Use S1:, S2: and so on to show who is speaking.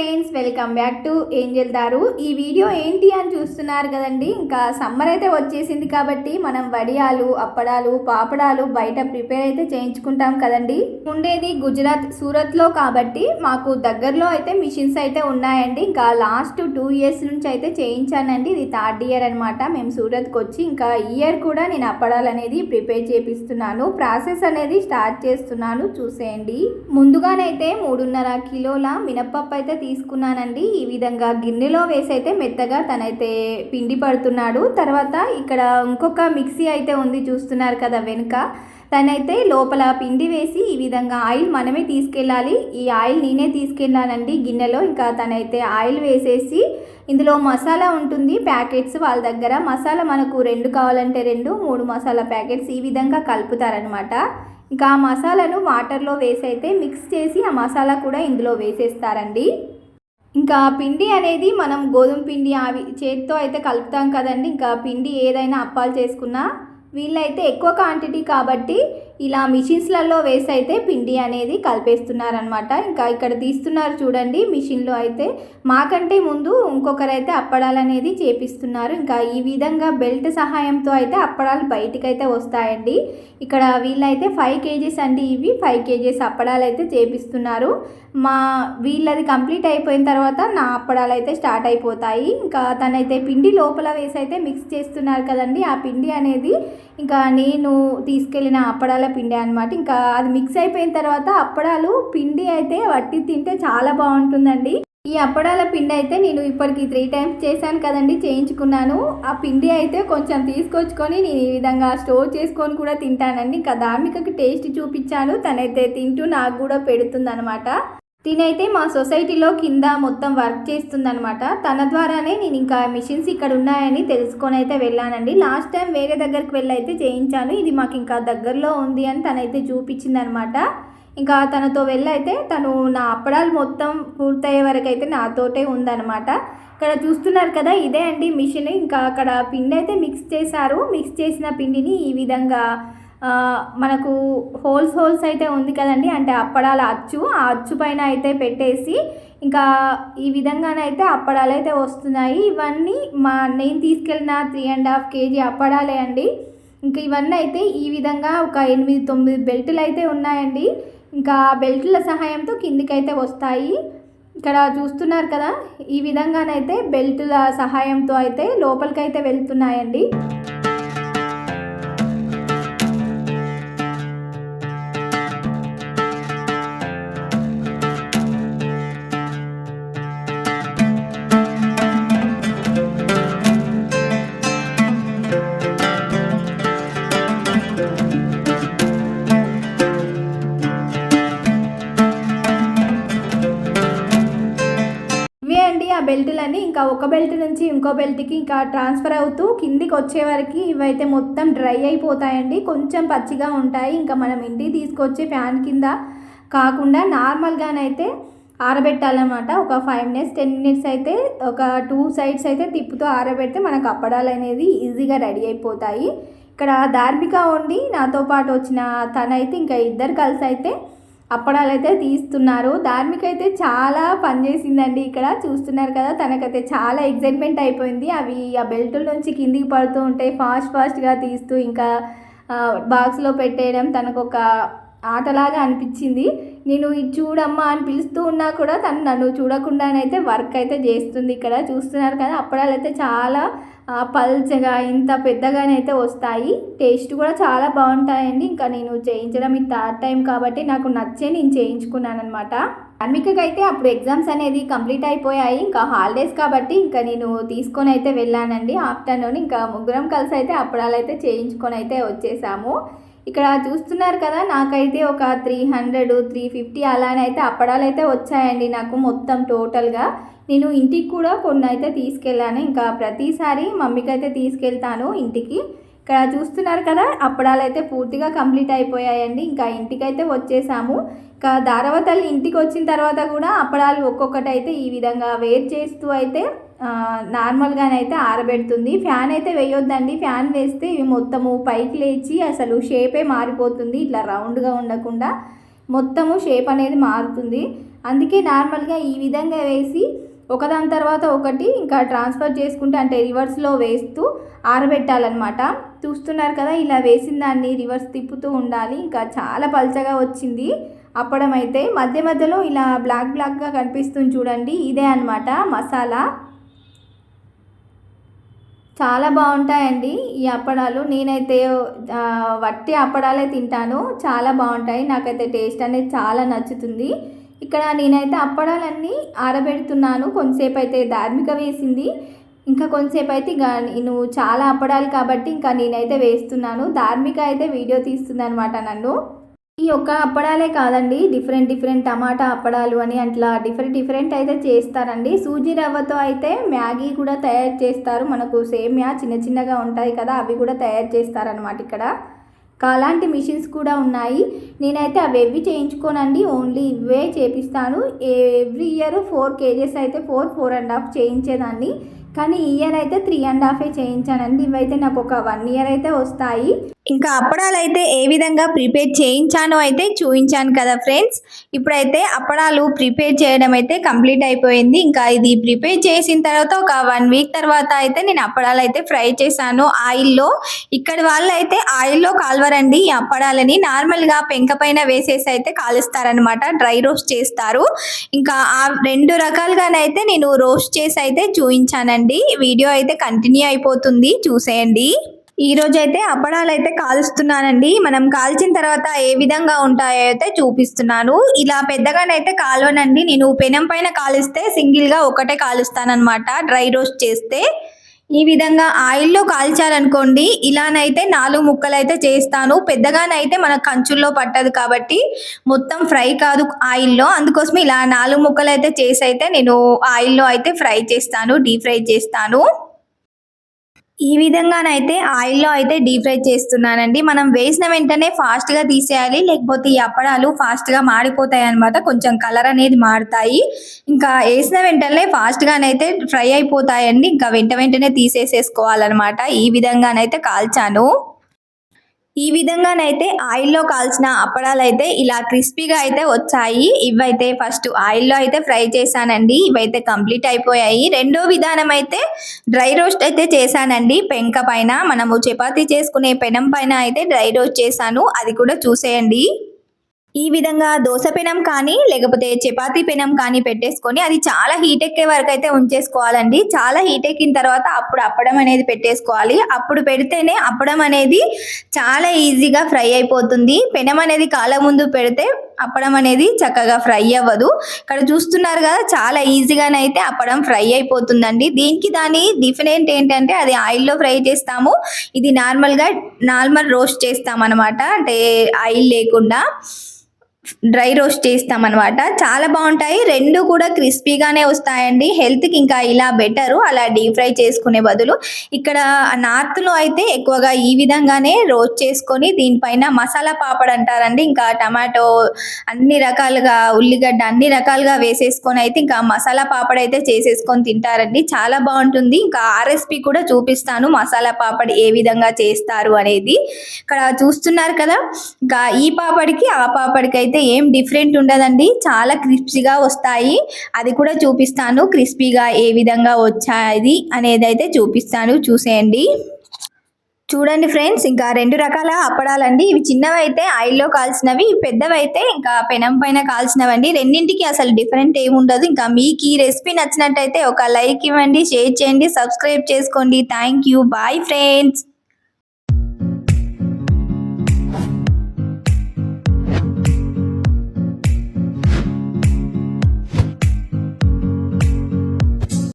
S1: Welcome back to angel దారు. ఈ video ఏంటి అని చూస్తున్నారు కదండి? ఇంకా సమ్మర్ అయితే వచ్చేసింది కాబట్టి మనం వడియాలు అప్పడాలు పాపడాలు బయట ప్రిపేర్ అయితే చేయించుకుంటాం కదండి. ఉండేది గుజరాత్ సూరత్లో కాబట్టి మాకు దగ్గరలో అయితే మిషన్స్ అయితే ఉన్నాయండి. ఇంకా లాస్ట్ టూ ఇయర్స్ నుంచి అయితే చేయించానండి. ఇది థర్డ్ ఇయర్ అనమాట మేము సూరత్కి వచ్చి ఇంకా ఇయర్ కూడా నేను అప్పడాలు అనేది ప్రిపేర్ చేపిస్తున్నాను. ప్రాసెస్ అనేది స్టార్ట్ చేస్తున్నాను. చూసేయండి. ముందుగానైతే మూడున్నర కిలోల మినప్పప్పు అయితే తీసుకున్నానండి. ఈ విధంగా గిన్నెలో వేసి అయితే మెత్తగా తనైతే పిండి పడుతున్నాడు. తర్వాత ఇక్కడ ఇంకొక మిక్సీ అయితే ఉంది చూస్తున్నారు కదా వెనుక. తనైతే లోపల పిండి వేసి ఈ విధంగా ఆయిల్ మనమే తీసుకెళ్ళాలి. ఈ ఆయిల్ నేనే తీసుకెళ్ళానండి గిన్నెలో. ఇంకా తనైతే ఆయిల్ వేసేసి ఇందులో మసాలా ఉంటుంది. ప్యాకెట్స్ వాళ్ళ దగ్గర. మసాలా మనకు రెండు కావాలంటే రెండు మూడు మసాలా ప్యాకెట్స్ ఈ విధంగా కలుపుతారనమాట ఇంకా ఆ మసాలాను వాటర్లో వేసి అయితే మిక్స్ చేసి ఆ మసాలా కూడా ఇందులో వేసేస్తారండి. ఇంకా పిండి అనేది మనం గోధుమ పిండి అవి చేతితో అయితే కలుపుతాం కదండి. ఇంకా పిండి ఏదైనా అప్పాలు చేసుకున్నా వీళ్ళైతే ఎక్కువ క్వాంటిటీ కాబట్టి ఇలా మిషన్స్లలో వేసి అయితే పిండి అనేది కలిపేస్తున్నారనమాట ఇంకా ఇక్కడ తీస్తున్నారు చూడండి మిషన్లో అయితే. మాకంటే ముందు ఇంకొకరైతే అప్పడాలు అనేది చేపిస్తున్నారు. ఇంకా ఈ విధంగా బెల్ట్ సహాయంతో అయితే అప్పడాలు బయటికైతే వస్తాయండి. ఇక్కడ వీళ్ళైతే ఫైవ్ కేజీస్ అండి ఇవి. ఫైవ్ కేజీస్ అప్పడాలు అయితే చేపిస్తున్నారు. మా వీళ్ళది కంప్లీట్ అయిపోయిన తర్వాత నా అప్పడాలు అయితే స్టార్ట్ అయిపోతాయి. ఇంకా తనైతే పిండి లోపల వేసి అయితే మిక్స్ చేస్తున్నారు కదండి. ఆ పిండి అనేది ఇంకా నేను తీసుకెళ్ళిన అప్పడాల పిండి అనమాట ఇంకా అది మిక్స్ అయిపోయిన తర్వాత అప్పడాలు పిండి అయితే వట్టి తింటే చాలా బాగుంటుందండి. ఈ అప్పడాల పిండి అయితే నేను ఇప్పటికి త్రీ టైమ్స్ చేశాను కదండి చేయించుకున్నాను. ఆ పిండి అయితే కొంచెం తీసుకొచ్చుకొని నేను ఈ విధంగా స్టోర్ చేసుకొని కూడా తింటానండి. ఇంకా ధార్మికకి టేస్ట్ చూపించాను. తనైతే తింటూ నాకు కూడా పెడుతుందనమాట తినైతే మా సొసైటీలో కింద మొత్తం వర్క్ చేస్తుందనమాట తన ద్వారానే నేను ఇంకా మిషన్స్ ఇక్కడ ఉన్నాయని తెలుసుకొని అయితే వెళ్ళానండి. లాస్ట్ టైం వేరే దగ్గరికి వెళ్ళి అయితే చేయించాను. ఇది మాకు ఇంకా దగ్గరలో ఉంది అని తనైతే చూపించిందనమాట ఇంకా తనతో వెళ్ళైతే తను నా అప్పడాలు మొత్తం పూర్తయ్యే వరకు అయితే నాతోటే ఉందనమాట ఇక్కడ చూస్తున్నారు కదా ఇదే అండి మిషన్. ఇంకా అక్కడ పిండి అయితే మిక్స్ చేశారు. మిక్స్ చేసిన పిండిని ఈ విధంగా మనకు హోల్స్ హోల్స్ అయితే ఉంది కదండి. అంటే అప్పడాల అచ్చు. ఆ అచ్చు పైన అయితే పెట్టేసి ఇంకా ఈ విధంగానైతే అప్పడాలు అయితే వస్తున్నాయి. ఇవన్నీ మా నేను తీసుకెళ్ళిన త్రీ అండ్ హాఫ్ కేజీ అప్పడాలే అండి. ఇంకా ఇవన్నీ అయితే ఈ విధంగా ఒక ఎనిమిది తొమ్మిది బెల్టులు అయితే ఉన్నాయండి. ఇంకా బెల్టుల సహాయంతో కిందికైతే వస్తాయి. ఇక్కడ చూస్తున్నారు కదా ఈ విధంగానైతే బెల్టుల సహాయంతో అయితే లోపలికైతే వెళ్తున్నాయండి. బెల్ట్లని ఇంకా ఒక బెల్ట్ నుంచి ఇంకో బెల్ట్కి ఇంకా ట్రాన్స్ఫర్ అవుతూ కిందికి వచ్చే వరకు ఇవైతే మొత్తం డ్రై అయిపోతాయండి. కొంచెం పచ్చిగా ఉంటాయి. ఇంకా మనం ఇంటికి తీసుకొచ్చి ఫ్యాన్ కింద కాకుండా నార్మల్గానైతే ఆరబెట్టాలన్నమాట. ఒక ఫైవ్ మినిట్స్ టెన్ మినిట్స్ అయితే ఒక టూ సైడ్స్ అయితే తిప్పుతో ఆరబెడితే మనకు అప్పడాలు అనేది ఈజీగా రెడీ అయిపోతాయి. ఇక్కడ ధార్మిక ఉండి నాతో పాటు వచ్చిన తనైతే ఇంకా ఇద్దరు కలిసి అయితే అప్పడాలు అయితే తీస్తున్నారు. ధార్మిక అయితే చాలా పనిచేసిందండి ఇక్కడ. చూస్తున్నారు కదా తనకైతే చాలా ఎగ్జైట్మెంట్ అయిపోయింది. అవి ఆ బెల్టుల నుంచి కిందికి పడుతూ ఉంటాయి ఫాస్ట్ ఫాస్ట్గా తీస్తూ ఇంకా బాక్స్లో పెట్టేయడం తనకు ఒక ఆటలాగా అనిపించింది. నేను ఇది చూడమ్మా అని పిలుస్తూ ఉన్నా కూడా తను నన్ను చూడకుండానైతే వర్క్ అయితే చేస్తుంది ఇక్కడ. చూస్తున్నారు కదా అప్పడాలు అయితే చాలా పల్చగా ఇంత పెద్దగానైతే వస్తాయి. టేస్ట్ కూడా చాలా బాగుంటాయండి. ఇంకా నేను చేయించడం ఇది థర్డ్ టైం కాబట్టి నాకు నచ్చే నేను చేయించుకున్నాను అనమాట అన్మికకి అయితే అప్పుడు ఎగ్జామ్స్ అనేది కంప్లీట్ అయిపోయాయి. ఇంకా హాలిడేస్ కాబట్టి ఇంకా నేను తీసుకొని అయితే వెళ్ళానండి. ఆఫ్టర్నూన్ ఇంకా ముగ్గురం కలిసి అయితే అప్పడాలు అయితే చేయించుకొని అయితే వచ్చేసాము. ఇక్కడ చూస్తున్నారు కదా నాకైతే ఒక త్రీ హండ్రెడ్ త్రీ ఫిఫ్టీ అలానే అయితే అప్పడాలు అయితే వచ్చాయండి నాకు మొత్తం టోటల్గా. నేను ఇంటికి కూడా కొన్ని అయితే తీసుకెళ్ళాను. ఇంకా ప్రతిసారి మమ్మీకి అయితే తీసుకెళ్తాను ఇంటికి. ఇక్కడ చూస్తున్నారు కదా అప్పడాలు అయితే పూర్తిగా కంప్లీట్ అయిపోయాయండి. ఇంకా ఇంటికైతే వచ్చేసాము. ఇంకా దారవతల్లి ఇంటికి వచ్చిన తర్వాత కూడా అప్పడాలు ఒక్కొక్కటి అయితే ఈ విధంగా వేర్ చేస్తూ అయితే నార్మల్గానైతే ఆరబెడుతుంది. ఫ్యాన్ అయితే వేయొద్దండి. ఫ్యాన్ వేస్తే ఇవి మొత్తము పైకి లేచి అసలు షేపే మారిపోతుంది. ఇట్లా రౌండ్గా ఉండకుండా మొత్తము షేప్ అనేది మారుతుంది. అందుకే నార్మల్గా ఈ విధంగా వేసి ఒకదాని తర్వాత ఒకటి ఇంకా ట్రాన్స్ఫర్ చేసుకుంటే అంటే రివర్స్లో వేస్తూ ఆరబెట్టాలన్నమాట. చూస్తున్నారు కదా ఇలా వేసిన దాన్ని రివర్స్ తిప్పుతూ ఉండాలి. ఇంకా చాలా పల్చగా వచ్చింది అప్పడం అయితే మధ్య మధ్యలో ఇలా బ్లాక్ బ్లాక్గా కనిపిస్తుంది చూడండి. ఇదే అన్నమాట మసాలా. చాలా బాగుంటాయండి ఈ అప్పడాలు. నేనైతే వట్టి అప్పడాలే తింటాను. చాలా బాగుంటాయి. నాకైతే టేస్ట్ అనేది చాలా నచ్చుతుంది. ఇక్కడ నేనైతే అప్పడాలన్నీ ఆరబెడుతున్నాను. కొంతసేపు అయితే ధార్మిక వేసింది. ఇంకా కొంతసేపు అయితే ఇక నేను చాలా అప్పడాలు కాబట్టి ఇంకా నేనైతే వేస్తున్నాను. ధార్మిక అయితే వీడియో తీస్తుంది అనమాట నన్ను. ఈ ఒక్క అప్పడాలే కాదండి డిఫరెంట్ డిఫరెంట్ టమాటా అప్పడాలు అని అట్లా డిఫరెంట్ డిఫరెంట్ అయితే చేస్తారండి. సూజీ రవ్వతో అయితే మ్యాగీ కూడా తయారు చేస్తారు. మనకు సేమ్యా చిన్న చిన్నగా ఉంటాయి కదా అవి కూడా తయారు చేస్తారనమాట ఇక్కడ. అలాంటి మిషన్స్ కూడా ఉన్నాయి. నేనైతే అవి ఎవ్వి చేయించుకోనండి ఓన్లీ ఇవే చేపిస్తాను. ఎవ్రీ ఇయర్ ఫోర్ కేజెస్ అయితే ఫోర్ ఫోర్ అండ్ హాఫ్ చేయించేదాన్ని. కానీ ఈ ఇయర్ అయితే త్రీ అండ్ హాఫే చేయించానండి. ఇవైతే నాకు ఒక వన్ ఇయర్ అయితే వస్తాయి. ఇంకా అప్పడాలు అయితే ఏ విధంగా ప్రిపేర్ చేయించానో అయితే చూపించాను కదా ఫ్రెండ్స్. ఇప్పుడైతే అప్పడాలు ప్రిపేర్ చేయడం అయితే కంప్లీట్ అయిపోయింది. ఇంకా ఇది ప్రిపేర్ చేసిన తర్వాత ఒక వన్ వీక్ తర్వాత అయితే నేను అప్పడాలు అయితే ఫ్రై చేశాను. ఆయిల్లో ఇక్కడ వాళ్ళు అయితే ఆయిల్లో కాల్వరండి ఈ అప్పడాలని. నార్మల్గా పెంక పైన వేసేసి అయితే కాలుస్తారనమాట డ్రై రోస్ట్ చేస్తారు. ఇంకా ఆ రెండు రకాలుగానైతే నేను రోస్ట్ చేసి అయితే చూపించానండి వీడియో అయితే కంటిన్యూ అయిపోతుంది. చూసేయండి. ఈ రోజు అయితే అప్పడాలు అయితే కాలుస్తున్నానండి. మనం కాల్చిన తర్వాత ఏ విధంగా ఉంటాయో అయితే చూపిస్తున్నాను. ఇలా పెద్దగానైతే కాలువనండి. నేను పెనం పైన కాలిస్తే సింగిల్గా ఒకటే కాలుస్తానమాట డ్రై రోస్ట్ చేస్తే. ఈ విధంగా ఆయిల్లో కాల్చాలనుకోండి ఇలానైతే నాలుగు ముక్కలు అయితే చేస్తాను. పెద్దగానైతే మన కంచుల్లో పట్టదు కాబట్టి మొత్తం ఫ్రై కాదు ఆయిల్లో. అందుకోసం ఇలా నాలుగు ముక్కలు అయితే చేసి అయితే నేను ఆయిల్లో అయితే ఫ్రై చేస్తాను డీప్ ఫ్రై చేస్తాను. ఈ విధంగానైతే ఆయిల్లో అయితే డీప్ ఫ్రై చేస్తున్నానండి. మనం వేసిన వెంటనే ఫాస్ట్గా తీసేయాలి. లేకపోతే ఈ అప్పడాలు ఫాస్ట్గా మాడిపోతాయి అనమాట కొంచెం కలర్ అనేది మారుతాయి. ఇంకా వేసిన వెంటనే ఫాస్ట్ గానైతే ఫ్రై అయిపోతాయండి. ఇంకా వెంట వెంటనే తీసేసేసుకోవాలన్నమాట. ఈ విధంగానైతే కాల్చాను. ఈ విధంగానైతే ఆయిల్లో కాల్చిన అప్పడాలు అయితే ఇలా క్రిస్పీగా అయితే వచ్చాయి. ఇవైతే ఫస్ట్ ఆయిల్లో అయితే ఫ్రై చేశానండి. ఇవైతే కంప్లీట్ అయిపోయాయి. రెండో విధానం అయితే డ్రై రోస్ట్ అయితే చేశానండి. పెంక పైన మనము చపాతీ చేసుకునే పెనం పైన అయితే డ్రై రోస్ట్ చేశాను. అది కూడా చూసేయండి. ఈ విధంగా దోశ పెనం కానీ లేకపోతే చపాతీ పెనం కానీ పెట్టేసుకొని అది చాలా హీట్ ఎక్కే వరకు అయితే ఉంచేసుకోవాలండి. చాలా హీట్ ఎక్కిన తర్వాత అప్పుడు అప్పడం అనేది పెట్టేసుకోవాలి. అప్పుడు పెడితేనే అప్పడం అనేది చాలా ఈజీగా ఫ్రై అయిపోతుంది. పెనం అనేది కాల ముందు పెడితే అప్పడం అనేది చక్కగా ఫ్రై అవ్వదు. ఇక్కడ చూస్తున్నారు కదా చాలా ఈజీగానైతే అప్పడం ఫ్రై అయిపోతుందండి. దీనికి దాని డిఫరెంట్ ఏంటంటే అది ఆయిల్లో ఫ్రై చేస్తాము. ఇది నార్మల్గా నార్మల్ రోస్ట్ చేస్తాం అనమాట అంటే ఆయిల్ లేకుండా. డ్రై రోస్ట్ చేస్తాం అనమాట చాలా బాగుంటాయి. రెండు కూడా క్రిస్పీగానే వస్తాయండి. హెల్త్కి ఇంకా ఇలా బెటరు. అలా డీప్ ఫ్రై చేసుకునే బదులు ఇక్కడ నార్త్లో అయితే ఎక్కువగా ఈ విధంగానే రోస్ట్ చేసుకొని దీనిపైన మసాలా పాపడ్ అంటారండి. ఇంకా టమాటో అన్ని రకాలుగా ఉల్లిగడ్డ అన్ని రకాలుగా వేసేసుకొని అయితే ఇంకా మసాలా పాపడ్ అయితే చేసేసుకొని తింటారండి. చాలా బాగుంటుంది. ఇంకా ఆ రెసిపీ కూడా చూపిస్తాను. మసాలా పాపడ్ ఏ విధంగా చేస్తారు అనేది. ఇక్కడ చూస్తున్నారు కదా? ఇంకా ఈ పాపడికి ఆ పాపడికి అయితే ఏం డిఫరెంట్ ఉండదండి. చాలా క్రిస్పీగా వస్తాయి. అది కూడా చూపిస్తాను. క్రిస్పీగా ఏ విధంగా వచ్చాయి అనేది అయితే చూపిస్తాను. చూసేయండి. చూడండి ఫ్రెండ్స్ ఇంకా రెండు రకాల అప్పడాలండి. ఇవి చిన్నవి అయితే ఆయిల్లో కాల్చినవి పెద్దవి అయితే ఇంకా పెనం పైన కాల్చినవండి రెండింటికి అసలు డిఫరెంట్ ఏమి ఉండదు. ఇంకా మీకు ఈ రెసిపీ నచ్చినట్టయితే ఒక లైక్ ఇవ్వండి షేర్ చేయండి సబ్స్క్రైబ్ చేసుకోండి. Thank you. Bye friends.